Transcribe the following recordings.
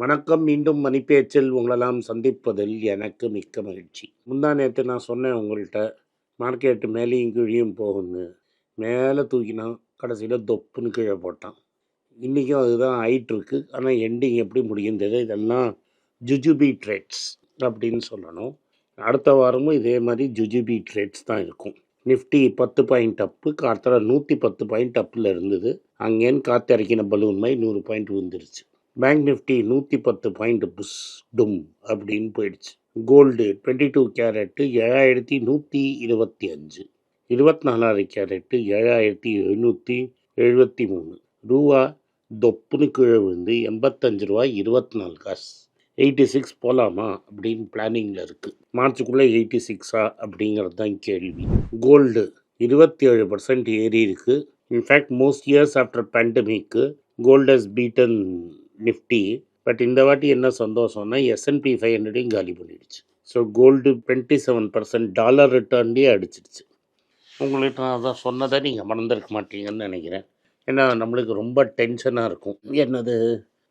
வணக்கம் மீண்டும் மணிப்பேச்சில் உங்களெல்லாம் சந்திப்பதில் எனக்கு மிக்க மகிழ்ச்சி. முந்தா நேற்று நான் சொன்னேன் உங்கள்கிட்ட மார்க்கெட்டு மேலேயும் கீழேயும் போகும்னு. மேலே தூக்கினா கடைசியில் தொப்புன்னு கீழே போட்டான். இன்றைக்கும் அதுதான் ஆயிட்டுருக்கு. ஆனால் எண்டிங் எப்படி முடியுந்தது இதெல்லாம் ஜுஜுபி ட்ரேட்ஸ் அப்படின்னு சொல்லணும். அடுத்த வாரமும் இதே மாதிரி ஜுஜுபி ட்ரேட்ஸ் தான் இருக்கும். நிஃப்டி பத்து பாயிண்ட் அப்பு காத்திர நூற்றி பத்து பாயிண்ட் அப்பில் இருந்தது. அங்கேன்னு காத்திறக்கின பலூன் மாதிரி நூறு பாயிண்ட் விழுந்துருச்சு. பேங்க் நிஃப்டி நூற்றி பத்து பாயிண்ட் புஷ் டும் அப்படின்னு போயிடுச்சு. கோல்டு டுவெண்ட்டி டூ கேரட்டு ஏழாயிரத்தி நூற்றி இருபத்தி அஞ்சு. இருபத்தி நாலாயிரம் கேரட்டு ஏழாயிரத்தி எழுநூற்றி எழுபத்தி மூணு. ரூபா தொப்புன்னு கீழே விழுந்து எண்பத்தஞ்சு ரூபா இருபத்தி நாலு காசு. எயிட்டி சிக்ஸ் போகலாமா அப்படின்னு பிளானிங்கில் இருக்குது மார்ச்சுக்குள்ளே எயிட்டி சிக்ஸா அப்படிங்கிறது தான் கேள்வி. கோல்டு இருபத்தி ஏழு பர்சன்ட் ஏறி இருக்குது in fact most years after பேண்டமிக்கு golds has beaten Nifty but இந்த வாட்டி என்ன சந்தோஷம்னா எஸ்என்பி ஃபைவ் ஹண்ட்ரடையும் காலி பண்ணிடுச்சு. So gold twenty seven percent dollar ரிட்டர்ன்லேயே அடிச்சிடுச்சு. உங்கள்கிட்ட நான் அதான் சொன்னதை நீங்கள் மறந்துருக்க மாட்டீங்கன்னு நினைக்கிறேன். ஏன்னா நம்மளுக்கு ரொம்ப டென்ஷனாக இருக்கும். என்னது?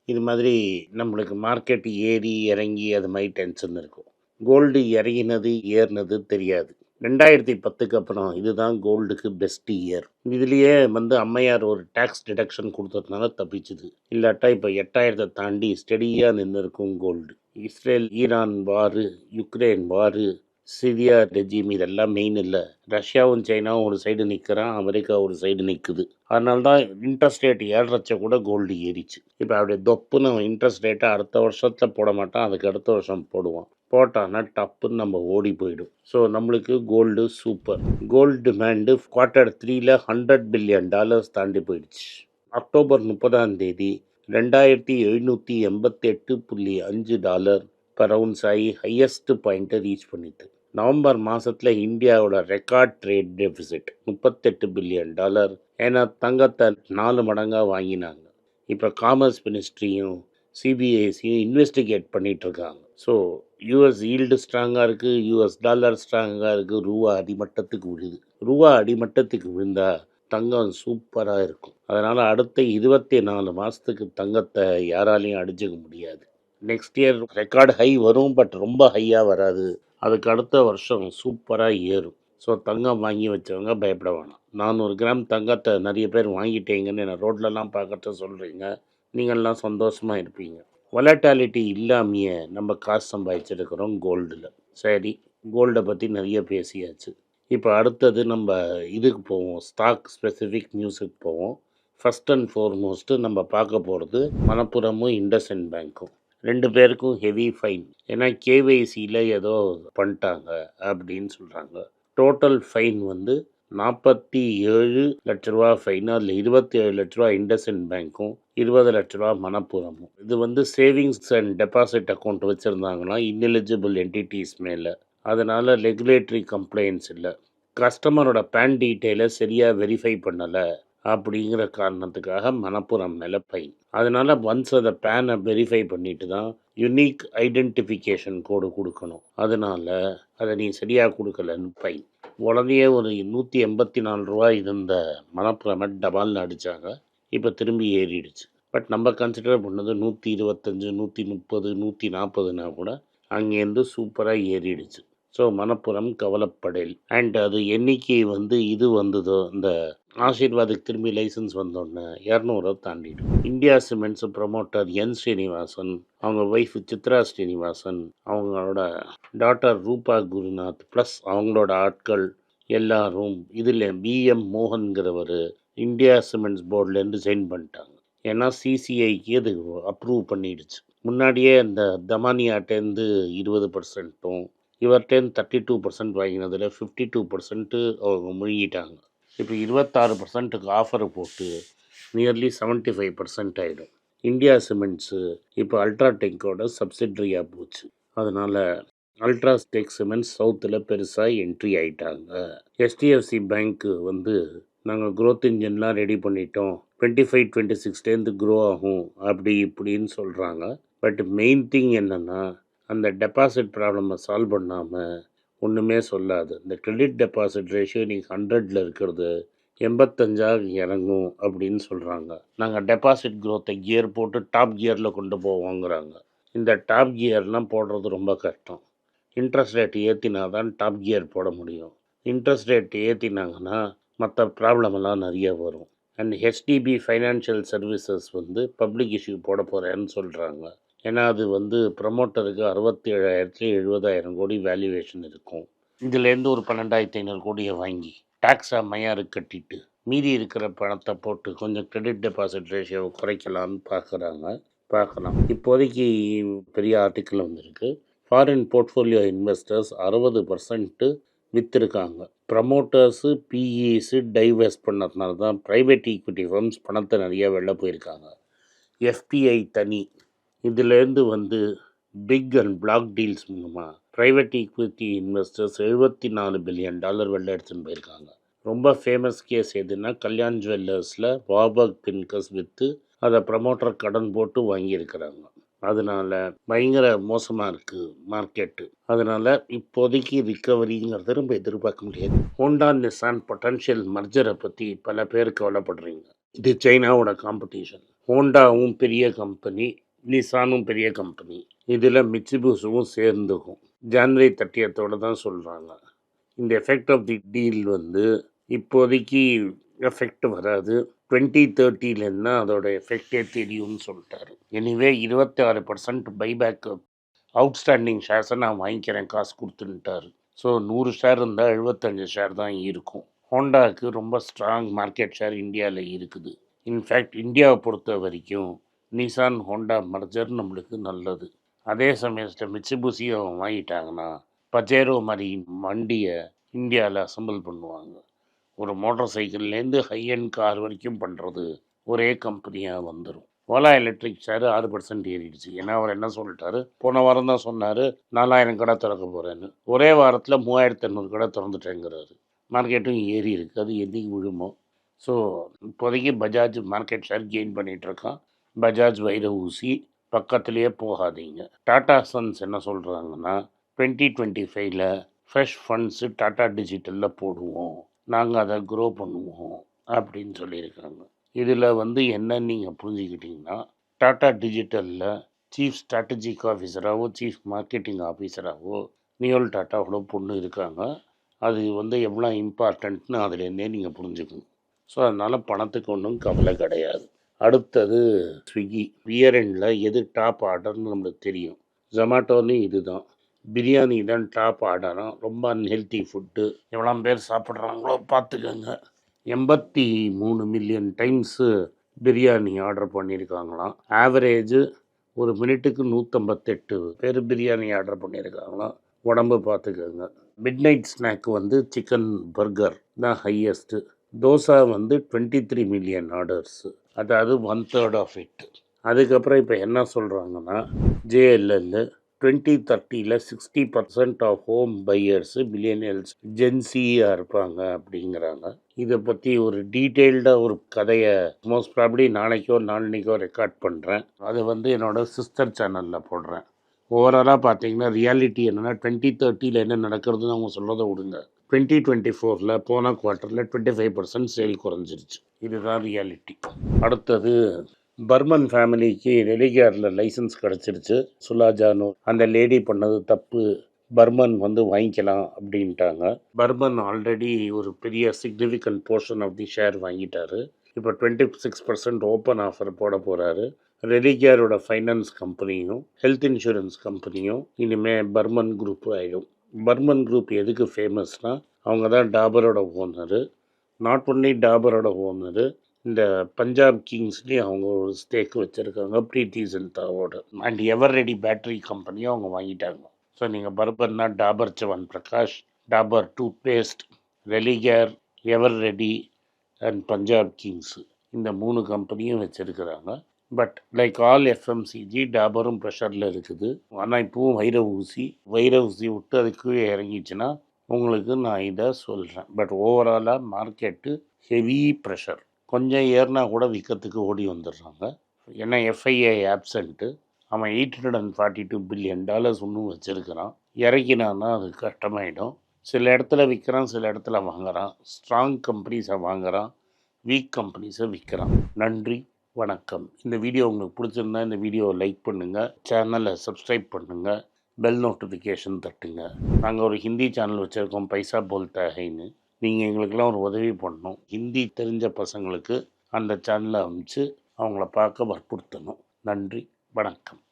இது மாதிரி நம்மளுக்கு மார்க்கெட் ஏறி இறங்கி அது மாதிரி டென்ஷன் இருக்கும். கோல்டு இறங்கினது ஏறினது தெரியாது. ரெண்டாயிரத்தி பத்துக்கு அப்புறம் இதுதான் கோல்டுக்கு பெஸ்ட் இயர். இதுலேயே வந்து அம்மையார் ஒரு டேக்ஸ் டிடக்ஷன் கொடுத்ததுனால தப்பிச்சுது. இல்லாட்டா இப்போ எட்டாயிரத்தை தாண்டி ஸ்டெடியாக நின்று இருக்கும் gold Israel Iran war Ukraine war Syria regime இதெல்லாம் மெயின் இல்லை. ரஷ்யாவும் சைனாவும் ஒரு சைடு நிற்கிறான் அமெரிக்கா ஒரு சைடு நிற்குது அதனால தான் இன்ட்ரெஸ்ட் ரேட் ஏழ்றச்ச கூட கோல்டு ஏறிச்சு. இப்போ அப்படியே தொப்புன்னு இன்ட்ரெஸ்ட் ரேட்டை அடுத்த வருஷத்தில் போட மாட்டான் அதுக்கு அடுத்த வருஷம் போடுவான். போட்டான்னா டப்புன்னு நம்ம ஓடி போயிடும். ஸோ நம்மளுக்கு gold super gold demand quarter த்ரீல ஹண்ட்ரட் பில்லியன் டாலர்ஸ் தாண்டி போயிடுச்சு. அக்டோபர் முப்பதாம் தேதி ரெண்டாயிரத்தி எழுநூற்றி எண்பத்தெட்டு புள்ளி அஞ்சு டாலர் பர் அவுன்ஸ் ஆகி ஹையஸ்ட் பாயிண்ட்டை ரீச் பண்ணிட்டு. நவம்பர் மாதத்தில் இந்தியாவோட ரெக்கார்ட் ட்ரேட் டெபிசிட் முப்பத்தெட்டு பில்லியன் டாலர் ஏன்னா தங்கத்தை நாலு மடங்காக வாங்கினாங்க. இப்போ காமர்ஸ் மினிஸ்ட்ரியும் சிபிஐசியும் இன்வெஸ்டிகேட் பண்ணிகிட்ருக்காங்க ஸோ யூஎஸ் ஈல்டு ஸ்ட்ராங்காக இருக்குது யூஎஸ் டாலர் ஸ்ட்ராங்காக இருக்குது ரூபா அடிமட்டத்துக்கு விழுது. ரூபா அடிமட்டத்துக்கு விழுந்தால் தங்கம் சூப்பராக இருக்கும். அதனால் அடுத்த இருபத்தி நாலு மாதத்துக்கு தங்கத்தை யாராலையும் அடிச்சுக்க முடியாது. நெக்ஸ்ட் இயர் ரெக்கார்டு ஹை வரும் பட் ரொம்ப ஹையாக வராது. அதுக்கு அடுத்த வருஷம் சூப்பராக ஏறும். ஸோ தங்கம் வாங்கி வச்சவங்க பயப்பட வேணாம். நானூறு கிராம் தங்கத்தை நிறைய பேர் வாங்கிட்டீங்கன்னு என்னை ரோட்லலாம் பார்க்கறத சொல்கிறீங்க நீங்கள்லாம் சந்தோஷமாக இருப்பீங்க. வொலட்டாலிட்டி இல்லாமையே நம்ம காசு சம்பாதிச்சிருக்கிறோம் கோல்டில் சரி கோல்டை பற்றி நிறைய பேசியாச்சு. இப்போ அடுத்தது நம்ம இதுக்கு போவோம். ஸ்டாக் ஸ்பெசிஃபிக் நியூஸுக்கு போவோம். ஃபஸ்ட் அண்ட் ஃபோர்மோஸ்ட்டு நம்ம பார்க்க போகிறது மணப்புரமும் இண்டஸ்இண்ட் பேங்க்கும் ரெண்டு பேருக்கும் ஹெவி ஃபைன் ஏன்னா கேவைசியில் ஏதோ பண்ணிட்டாங்க அப்படின்னு சொல்கிறாங்க டோட்டல் ஃபைன் வந்து நாற்பத்தி ஏழு லட்ச ரூபா ஃபைன் அதில் இருபத்தி ஏழு லட்ச ரூபா இண்டஸ்இண்ட் பேங்க்கும் இருபது லட்ச ரூபா மணப்புரமும் இது வந்து சேவிங்ஸ் அண்ட் டெபாசிட் அக்கௌண்ட் வச்சுருந்தாங்கன்னா இன்னெலிஜிபிள் என்டிட்டிஸ் மேலே. அதனால் ரெகுலேட்டரி கம்ப்ளைண்ட்ஸ் இல்லை. கஸ்டமரோட பேன் டீட்டெயிலை சரியாக வெரிஃபை பண்ணலை அப்படிங்கிற காரணத்துக்காக மணப்புறம் மேலே ஃபைன் அதனால் ஒன்ஸ் அதை பேனை வெரிஃபை பண்ணிட்டு தான் யுனிக் ஐடென்டிஃபிகேஷன் கோடு கொடுக்கணும். அதனால் அதை நீ சரியாக கொடுக்கலன்னு ஃபைன் உடனே ஒரு நூற்றி எண்பத்தி நாலு ரூபா இருந்த மணப்புறமை டபால்னு அடித்தாங்க இப்போ திரும்பி ஏறிடுச்சு. பட் நம்ம கன்சிடர் பண்ணது நூற்றி இருபத்தஞ்சு நூற்றி முப்பது நூற்றி நாற்பதுனா கூட அங்கேருந்து சூப்பராக ஏறிடுச்சு. ஸோ மணப்புறம் கவலைப்படல். அண்ட் அது என்னைக்கு வந்து இது வந்ததோ இந்த ஆசீர்வாதுக்கு திரும்பி லைசன்ஸ் வந்தோடனே இரநூறுவா தாண்டிடும் இந்தியா சிமெண்ட்ஸ் ப்ரமோட்டர் என் ஸ்ரீனிவாசன் அவங்க ஒய்ஃப் சித்ரா ஸ்ரீனிவாசன் அவங்களோட டாட்டர் ரூபா குருநாத் ப்ளஸ் அவங்களோட ஆட்கள் எல்லாரும் இதில் பிஎம் மோகன்கிறவர் இந்தியா சிமெண்ட்ஸ் போர்ட்லேருந்து சைன் பண்ணிட்டாங்க. ஏன்னா சிசிஐக்கு அது அப்ரூவ் பண்ணிடுச்சு. முன்னாடியே அந்த தமானியாட்டேருந்து இருபது பர்சன்ட்டும் இவர்கிட்டேருந்து தேர்ட்டி டூ பர்சன்ட் வாங்கினதில் ஃபிஃப்டி டூ பர்சன்ட்டு அவங்க முழுகிட்டாங்க. இப்போ இருபத்தாறு பர்சன்ட்டுக்கு ஆஃபர் போட்டு நியர்லி செவன்ட்டி ஃபைவ் பர்சன்ட் ஆகிடும் இந்தியா சிமெண்ட்ஸு இப்போ அல்ட்ராடெக்கோட சப்சிட்ரியாக போச்சு. அதனால் அல்ட்ராடெக் சிமெண்ட்ஸ் சவுத்தில் பெருசாக என்ட்ரி ஆகிட்டாங்க எஸ்டிஎஃப்சி பேங்க்கு வந்து நாங்கள் க்ரோத் இன்ஜின்லாம் ரெடி பண்ணிட்டோம். டுவெண்ட்டி ஃபைவ் டுவெண்ட்டி சிக்ஸ்லேருந்து க்ரோ ஆகும் அப்படி இப்படின்னு சொல்கிறாங்க பட் மெயின் திங் என்னென்னா அந்த டெபாசிட் ப்ராப்ளமை சால்வ் பண்ணாமல் ஒன்றுமே சொல்லாது. இந்த கிரெடிட் டெபாசிட் ரேஷியோ நீங்கள் ஹண்ட்ரடில் இருக்கிறது எண்பத்தஞ்சாக இறங்கும் அப்படின்னு சொல்கிறாங்க நாங்கள் டெபாசிட் க்ரோத்தை கியர் போட்டு டாப் கியரில் கொண்டு போவோங்கிறாங்க. இந்த டாப் கியர்லாம் போடுறது ரொம்ப கஷ்டம். இன்ட்ரெஸ்ட் ரேட் ஏற்றினா தான் டாப் கியர் போட முடியும். இன்ட்ரெஸ்ட் ரேட் ஏற்றினாங்கன்னா மற்ற ப்ராப்ளமெல்லாம் நிறைய வரும். அண்ட் ஹெச்டிபி ஃபைனான்ஷியல் சர்வீசஸ் வந்து பப்ளிக் இஷ்யூ போட போகிறேன்னு சொல்கிறாங்க ஏன்னா அது வந்து ப்ரமோட்டருக்கு அறுபத்தி ஏழாயிரத்தி எழுபதாயிரம் கோடி வேல்யூவேஷன் இருக்கும். இதுலேருந்து ஒரு பன்னெண்டாயிரத்தி ஐநூறு கோடியை வாங்கி டாக்ஸாக மையாறு கட்டிட்டு மீதி இருக்கிற பணத்தை போட்டு கொஞ்சம் கிரெடிட் டெபாசிட் ரேஷியோவை குறைக்கலாம்னு பார்க்குறாங்க பார்க்கலாம் இப்போதைக்கு பெரிய ஆர்டிக்கிள் வந்திருக்கு. ஃபாரின் போர்ட்ஃபோலியோ இன்வெஸ்டர்ஸ் அறுபது பர்சன்ட்டு விற்றுருக்காங்க ப்ரமோட்டர்ஸு பிஇஸு டைவர்ஸ் பண்ணதுனால தான் ப்ரைவேட் ஈக்விட்டி ஃபர்ம்ஸ் பணத்தை நிறைய வெளில போயிருக்காங்க. எஃபிஐ தனி. இதுலேருந்து வந்து பிக் அண்ட் பிளாக் டீல்ஸ் மூலமாக ப்ரைவேட் ஈக்விட்டி இன்வெஸ்டர்ஸ் எழுபத்தி நாலு பில்லியன் டாலர் வெளில எடுத்துன்னு போயிருக்காங்க. ரொம்ப ஃபேமஸ் கேஸ் எதுன்னா கல்யாண் ஜுவல்லர்ஸில் வாபக் பின்கஸ் விற்று அதை ப்ரமோட்டர் கடன் போட்டு வாங்கியிருக்கிறாங்க. அதனால் பயங்கர மோசமாக இருக்குது மார்க்கெட்டு அதனால் இப்போதைக்கு ரிக்கவரிங்கிறத ரொம்ப எதிர்பார்க்க முடியாது. ஹோண்டா நிசான் பொட்டன்ஷியல் மர்ஜரை பற்றி பல பேர் கவலைப்படுறீங்க. இது சைனாவோட காம்படிஷன் ஹோண்டாவும் பெரிய கம்பெனி நிசானும் பெரிய கம்பெனி இதில் மிச்சிபூசுவும் சேர்ந்துக்கும் ஜான்வரி தட்டியத்தோடு தான் சொல்கிறாங்க இந்த எஃபெக்ட் ஆஃப் தி டீல் வந்து இப்போதைக்கு எஃபெக்ட் வராது. டுவெண்ட்டி தேர்ட்டிலேருந்து தான் அதோட எஃபெக்டே தெரியும்னு சொல்லிட்டாரு. எனிவே இருபத்தி ஆறு பர்சன்ட் பைபேக் அவுட்ஸ்டாண்டிங் ஷேர்ஸை நான் வாங்கிக்கிறேன். காசு கொடுத்துன்ட்டாரு. ஸோ நூறு ஷேர் இருந்தால் எழுபத்தஞ்சு ஷேர் தான் இருக்கும். ஹோண்டாவுக்கு ரொம்ப ஸ்ட்ராங் மார்க்கெட் ஷேர் இந்தியாவில் இருக்குது. இன்ஃபேக்ட் இந்தியாவை பொறுத்த வரைக்கும் நிசான் ஹோண்டா மர்ஜர் நம்மளுக்கு நல்லது. அதே சமயத்தில் மிச்சிபுசியை வாங்கிட்டாங்கன்னா பஜேரோ மாதிரி வண்டியை இந்தியாவில் அசம்பிள் பண்ணுவாங்க. ஒரு மோட்டார் சைக்கிள்லேருந்து ஹையன் கார் வரைக்கும் பண்ணுறது ஒரே கம்பெனியாக வந்துடும் ஓலா எலக்ட்ரிக் ஷேர் ஆறு பர்சன்ட் ஏறிடுச்சு. ஏன்னா அவர் என்ன சொல்லிட்டாரு? போன வாரம் தான் சொன்னார் நாலாயிரம் கடை திறக்க போகிறேன்னு ஒரே வாரத்தில் மூவாயிரத்தி ஐநூறு கடை திறந்துட்டேங்கிறாரு. மார்க்கெட்டும் ஏறி இருக்குது அது எதுக்கு விழுமோ? ஸோ இப்போதைக்கு பஜாஜ் மார்க்கெட் ஷேர் கெயின் பண்ணிகிட்ருக்கான் பஜாஜ் வைர ஊசி பக்கத்துலேயே போகாதீங்க. டாடா சன்ஸ் என்ன சொல்கிறாங்கன்னா டுவெண்ட்டி டுவெண்ட்டி ஃபைவ்ல ஃப்ரெஷ் ஃபண்ட்ஸு டாடா டிஜிட்டலில் போடுவோம். நாங்கள் அதை க்ரோ பண்ணுவோம் அப்படின்னு சொல்லியிருக்காங்க. இதில் வந்து என்ன நீங்கள் புரிஞ்சுக்கிட்டிங்கன்னா டாடா டிஜிட்டலில் சீஃப் ஸ்ட்ராட்டஜிக் ஆஃபீஸராகவோ சீஃப் மார்க்கெட்டிங் ஆஃபீஸராகவோ நியோல் டாட்டாவோட பொண்ணு இருக்காங்க. அது வந்து எவ்வளோ இம்பார்ட்டண்ட்னு அதுலேருந்தே நீங்கள் புரிஞ்சுக்கணும். ஸோ அதனால் பணத்துக்கு ஒன்றும் கவலை கிடையாது. அடுத்தது ஸ்விக்கி. வியரெண்டில் எது டாப் ஆர்டர்னு நம்மளுக்கு தெரியும். ஜொமேட்டோலையும் இது தான் பிரியாணி தான் டாப் ஆர்டரும் ரொம்ப அன்ஹெல்த்தி ஃபுட்டு எவ்வளோ பேர் சாப்பிட்றாங்களோ பார்த்துக்கோங்க. எண்பத்தி மூணு மில்லியன் டைம்ஸு பிரியாணி ஆர்டர் பண்ணியிருக்காங்களாம். ஆவரேஜு ஒரு மினிட்டுக்கு நூற்றம்பத்தெட்டு பேர் பிரியாணி ஆர்டர் பண்ணியிருக்காங்களாம். உடம்பு பார்த்துக்கோங்க. மிட் நைட் ஸ்நாக் வந்து சிக்கன் பர்கர் தான் ஹையஸ்ட்டு தோசை வந்து டுவெண்ட்டி த்ரீ மில்லியன் ஆர்டர்ஸு அதாவது ஒன் தேர்ட் ஆஃப் இட் அதுக்கப்புறம் இப்போ என்ன சொல்கிறாங்கன்னா JLL twenty தேர்ட்டியில் sixty percent of home buyers millennials ஜென்சியாக இருப்பாங்க அப்படிங்கிறாங்க. இதை பற்றி ஒரு டீட்டெயில்டாக ஒரு கதையை மோஸ்ட் ப்ராப்ளி நாளைக்கோ நாளன்னைக்கோ ரெக்கார்ட் பண்ணுறேன் அதை வந்து என்னோடய சிஸ்டர் சேனலில் போடுறேன். ஓவராலாக பார்த்தீங்கன்னா ரியாலிட்டி என்னென்னா டுவெண்ட்டி தேர்ட்டியில் என்ன நடக்கிறதுன்னு அவங்க சொல்கிறத விடுங்க. டுவெண்ட்டி டுவெண்ட்டி ஃபோரில் போன குவார்ட்டரில் டுவெண்ட்டி ஃபைவ் பர்சன்ட் சேல் குறைஞ்சிருச்சு. இதுதான் ரியாலிட்டி அடுத்தது பர்மன் ஃபேமிலிக்கு ரெலிகாரில் லைசன்ஸ் கிடச்சிருச்சு. சுலாஜானு அந்த லேடி பண்ணது தப்பு. பர்மன் வந்து வாங்கிக்கலாம் அப்படின்ட்டாங்க. பர்மன் ஆல்ரெடி ஒரு பெரிய significant portion of the share வாங்கிட்டாரு. இப்போ twenty six percent open offer போட போகிறாரு ரெலிகேரோட ஃபைனான்ஸ் கம்பெனியும் ஹெல்த் இன்சூரன்ஸ் கம்பெனியும் இனிமேல் பர்மன் குரூப் ஆகிடும் பர்மன் குரூப் எதுக்கு ஃபேமஸ்னால் அவங்க தான் டாபரோட ஓனரு நாட் ஒன்லி டாபரோட ஓனரு இந்த பஞ்சாப் கிங்ஸ்லேயும் அவங்க ஒரு ஸ்டேக் வச்சுருக்காங்க ப்ரீத்தி ஜனதாவோட அண்ட் எவர் ரெடி பேட்டரி கம்பெனியும் அவங்க வாங்கிட்டாங்க. ஸோ நீங்கள் பர்பர்னா Dabur Chyawanprash Dabur toothpaste Religare Eveready and Punjab Kings. இந்த மூணு கம்பெனியும் வச்சுருக்கிறாங்க. பட் லைக் ஆல் எஃப்எம்சிஜி டாபரும் ப்ரெஷரில் இருக்குது. ஆனால் இப்போவும் வைர ஊசி வைர ஊசி விட்டு அது கீழே இறங்கிச்சுன்னா உங்களுக்கு நான் இதை சொல்கிறேன் பட் ஓவராலாக மார்க்கெட்டு ஹெவி ப்ரெஷர் கொஞ்சம் ஏறினா கூட விற்கிறதுக்கு ஓடி வந்துடுறாங்க. ஏன்னா எஃப்ஐஏ ஆப்சண்ட்டு அவன் eight hundred and forty two billion dollars ஒன்றும் வச்சுருக்கிறான். இறக்கினான்னா அது கஷ்டமாயிடும். சில இடத்துல விற்கிறான் சில இடத்துல வாங்குறான். ஸ்ட்ராங் கம்பெனிஸை வாங்குறான். வீக் கம்பெனிஸை விற்கிறான் நன்றி. வணக்கம். இந்த வீடியோ உங்களுக்கு பிடிச்சிருந்தா இந்த வீடியோவை லைக் பண்ணுங்கள் சேனலை சப்ஸ்கிரைப் பண்ணுங்கள் பெல் நோட்டிஃபிகேஷன் தட்டுங்க. நாங்கள் ஒரு ஹிந்தி சேனல் வச்சுருக்கோம் பைசா போல் தகைன்னு. நீங்கள் எங்களுக்கெல்லாம் ஒரு உதவி பண்ணணும். ஹிந்தி தெரிஞ்ச பசங்களுக்கு அந்த சேனலை அனுப்பிச்சு அவங்கள பார்க்க வற்புறுத்தணும். நன்றி வணக்கம்.